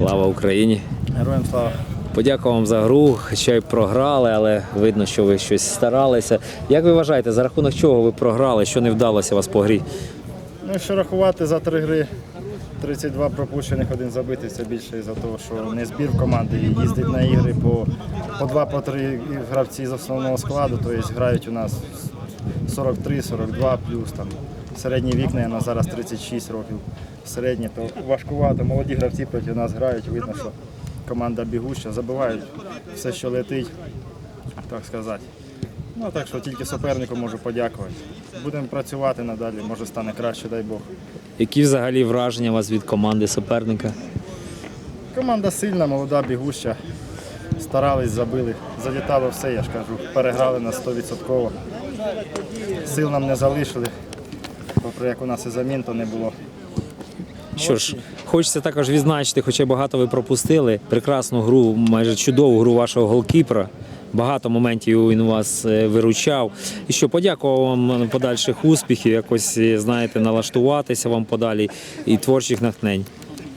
Слава Україні! Героям слава. Подякую вам за гру, хоча й програли, але видно, що ви щось старалися. Як ви вважаєте, за рахунок чого ви програли, що не вдалося вас по грі? Ну, що рахувати за три гри, 32 пропущених, один забитий, це більше із-за того, що не збір команди і їздить на ігри по, по два, по три гравці з основного складу, тобто грають у нас 43-42 плюс там. Середній вік, наверное, зараз 36 років. Середнє, то важкувато. Молоді гравці проти нас грають, видно, що команда бігуща, забивають все, що летить, так сказати. Ну так що тільки супернику можу подякувати. Будемо працювати надалі, може стане краще, дай Бог. Які взагалі враження у вас від команди суперника? Команда сильна, молода, бігуща. Старались, забили. Залітало все, я ж кажу. Переграли на 100%. Сил нам не залишили. Як у нас і замін, то не було. Що ж, хочеться також відзначити, хоча багато ви пропустили. Прекрасну гру, майже чудову гру вашого голкіпера. Багато моментів він вас е, виручав. І що подякував вам подальших успіхів, якось е, знаєте, налаштуватися вам подалі і творчих натхнень.